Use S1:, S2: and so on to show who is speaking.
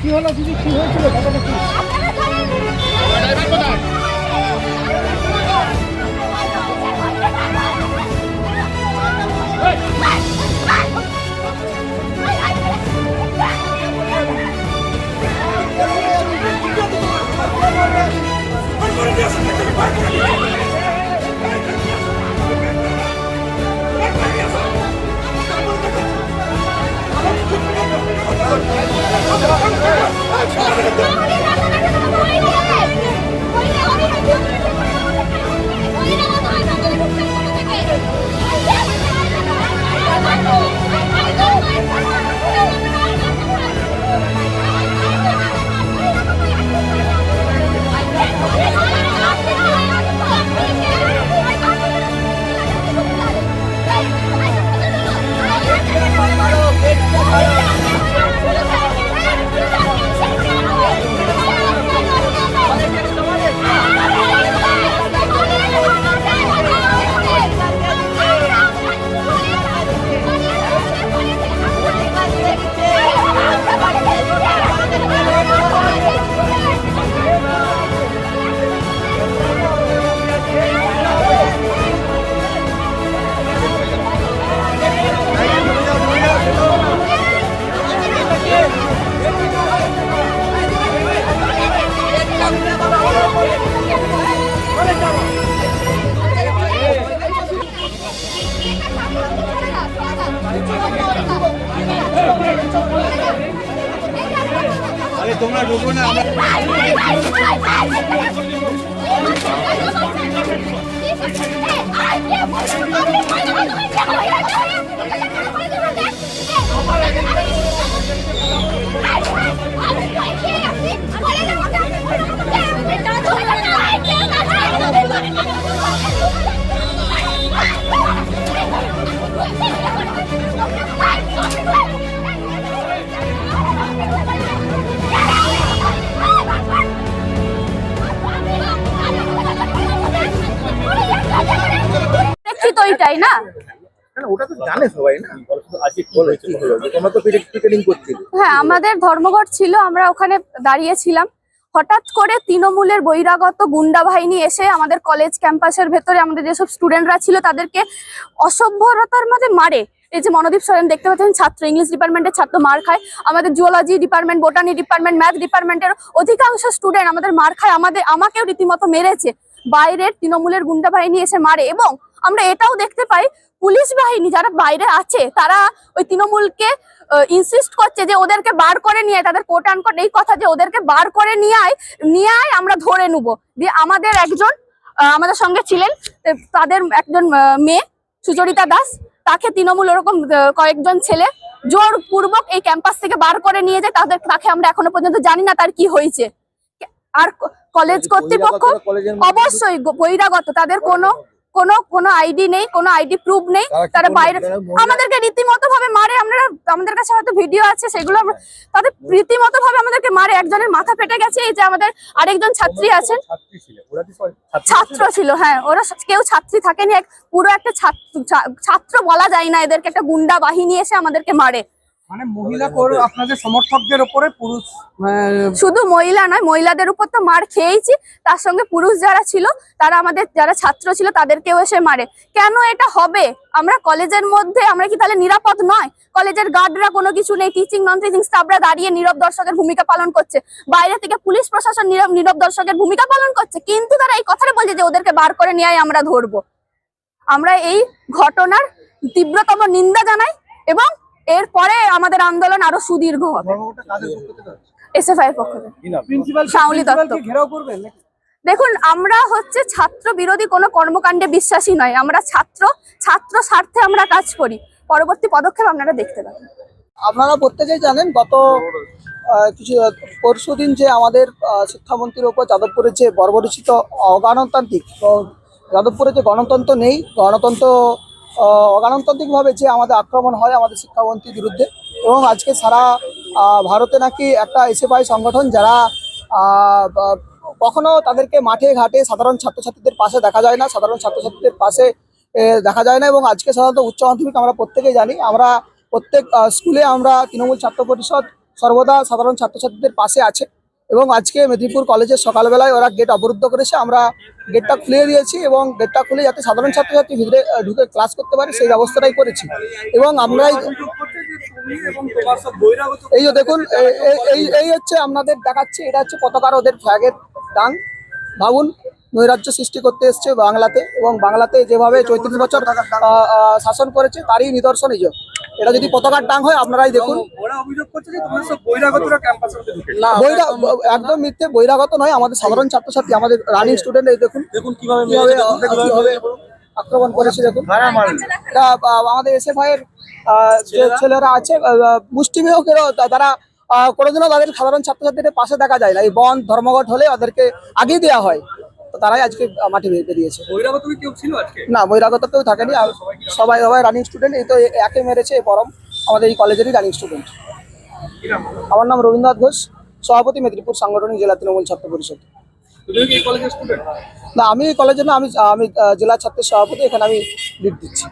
S1: কি হলো দিদি? কি হয়েছিল? ঘটনা কি? তোমরা ঢুকো না আমরা
S2: তো
S1: টিকেটিং করছিলে।
S2: হ্যাঁ আমাদের ধর্মঘট ছিল আমরা ওখানে দাঁড়িয়েছিলাম। হঠাৎ করে তৃণমূলের বহিরাগত গুন্ডা বাহিনী এসে আমাদের কলেজ ক্যাম্পাসের ভেতরে আমাদের যেসব স্টুডেন্টরা ছিল তাদেরকে অসভ্যতার মধ্যে মারে। এই যে মনোদীপ সরেন দেখতে পাচ্ছেন ছাত্র ইংলিশ ডিপার্টমেন্টের ছাত্র মার খায়। আমাদের zoology department botany department math ডিপার্টমেন্টের অধিকাংশ স্টুডেন্ট আমাদের মার খায়। আমাদের আমাকেও রীতিমতো মেরেছে। বাইরের তৃণমূলের গুন্ডা বাহিনী এসে মারে এবং আমরা এটাও দেখতে পাই পুলিশ বাহিনী যারা বাইরে আছে তারা ওই তৃণমূলকে ইনসিস্ট করছে যে ওদেরকে বার করে নিয়ে তাদের কোট আনকোট এই কথা যে ওদেরকে বার করে নিয়ে আয় নিয়ে আয় আমরা ধরে নেব। দিয়ে আমাদের একজন আমাদের সঙ্গে ছিলেন তাদের একজন মেয়ে সুচরিতা দাস তাকে তৃণমূল ওরকম কয়েকজন ছেলে জোর পূর্বক এই ক্যাম্পাস থেকে বার করে নিয়ে যায় তাদের তাকে আমরা এখনও পর্যন্ত জানি না তার কি হয়েছে। আর কলেজ কর্তৃপক্ষ অবশ্যই বহিরাগত তাদের কোনো কোনো কোনো আইডি নেই কোনো আইডি প্রুফ নেই তারা বাইরে আমাদেরকে রীতিমতো ভাবে মারে আমরা আমাদের কাছে হয়তো ভিডিও আছে সেগুলো তাদের রীতিমতো ভাবে আমাদেরকে মারে একজনের মাথা ফেটে গেছে এই যে আমাদের আরেকজন ছাত্রী আছেন।
S1: ছাত্রী ছিল
S2: হ্যাঁ ওরা কেউ ছাত্রী থাকেনি এক পুরো একটা ছাত্র ছাত্র বলা যায় না এদেরকে একটা গুন্ডা বাহিনী এসে আমাদেরকে মারে।
S3: মানে মহিলা আপনাদের সমর্থকদের উপরে পুরুষ
S2: শুধু মহিলা নয় মহিলাদের উপর তো মার খেয়েছি তার সঙ্গে পুরুষ যারা ছিল তারা আমাদের যারা ছাত্র ছিল তাদেরকেও এসে মারে। কেন এটা হবে? আমরা কলেজের মধ্যে আমরা কি তাহলে নিরাপদ নয়? কলেজের গার্ডরা কোনো কিছু নেই টিচিং নন টিচিং স্টাফরা দাঁড়িয়ে নীরব দর্শকের ভূমিকা পালন করছে। বাইরে থেকে পুলিশ প্রশাসন নীরব নীরব দর্শকের ভূমিকা পালন করছে। কিন্তু তারা এই কথাটা বলছে যে ওদেরকে বার করে নিয়ে আমরা ধরবো। আমরা এই ঘটনার তীব্রতম নিন্দা জানাই এবং এরপরে আমাদের আন্দোলন আরও সুদীর্ঘ হবে? এসএফআই এর পক্ষ থেকে। দেখুন আমরা হচ্ছে ছাত্র বিরোধী কোনো কর্মকাণ্ডে বিশ্বাসী নয়। আমরা ছাত্র ছাত্র স্বার্থে আমরা কাজ করি। পরবর্তী পদক্ষেপ আপনারা দেখতে পাবেন
S4: আপনারা প্রত্যেকেই জানেন গত কিছু পরশু দিন যে আমাদের শিক্ষামন্ত্রীর ওপর যাদবপুরের যে বর্বরচিত অগণতান্ত্রিক যাদবপুরে যে গণতন্ত্র নেই গণতন্ত্র অগণতান্ত্রিকভাবে যে আমাদের আক্রমণ হয় আমাদের শিক্ষামন্ত্রীর বিরুদ্ধে এবং আজকে সারা ভারতে নাকি একটা এসএফআই সংগঠন যারা কখনো তাদেরকে মাঠে ঘাটে সাধারণ ছাত্রছাত্রীদের পাশে দেখা যায় না, সাধারণ ছাত্রছাত্রীদের পাশে দেখা যায় না এবং আজকে সাধারণত উচ্চ মাধ্যমিক আমরা প্রত্যেকেই জানি। আমরা প্রত্যেক স্কুলে আমরা তৃণমূল ছাত্র পরিষদ সর্বদা সাধারণ ছাত্রছাত্রীদের পাশে আছে। এবং আজকে মেদিনীপুর কলেজের সকালবেলায় ওরা গেট অবরুদ্ধ করেছে। আমরা গেটটা খুলে দিয়েছি এবং গেটটা খুলে যাতে সাধারণ ছাত্রছাত্রী ভিতরে ঢুকে ক্লাস করতে পারে, সেই ব্যবস্থাটাই করেছি। এবং আমরাই এই যে দেখুন এই এই হচ্ছে আপনাদের দেখাচ্ছে, এটা হচ্ছে পতাকার ওদের ফ্ল্যাগের টান ভাবুন, নৈরাজ্য সৃষ্টি করতে এসছে বাংলাতে এবং বাংলাতে যেভাবে চৌত্রিশ বছর শাসন করেছে, তারই নিদর্শন এই। এটা যদি পতাকার টাং হয় আপনারাই দেখুন। বৈরা একদম মিথ্যে বহিরাগত নয় আমাদের সাধারণ ছাত্রছাত্রী আমাদের রানিং স্টুডেন্ট এই দেখুন।
S1: দেখুন কীভাবে
S4: আক্রমণ করেছে দেখুন। এটা আমাদের এর আহ, যে ছেলেরা? আছে তা- তারা আহ, কোনোদিনও তাদের সাধারণ ছাত্রছাত্রীদের পাশে দেখা যায় না। এই বন ধর্মঘট হলে ওদেরকে আগিয়ে দেওয়া হয়। তো তারাই আজকে মাঠে বেরিয়ে- বেরিয়েছে। না বহিরাগত কেউ থাকেনি। আর সবাই সবাই রানিং স্টুডেন্ট এই তো একে মেরেছে পরম। আমাদের এই কলেজেরই রানিং স্টুডেন্ট আমার নাম রবীন্দ্রনাথ ঘোষ সভাপতি মেদিনীপুর সাংগঠনিক জেলা তৃণমূল ছাত্র পরিষদ।
S3: না আমি এই কলেজের স্টুডেন্ট
S4: না আমি কলেজে না আমি আমি জেলা ছাত্রের সভাপতি এখানে আমি লিড দিচ্ছি।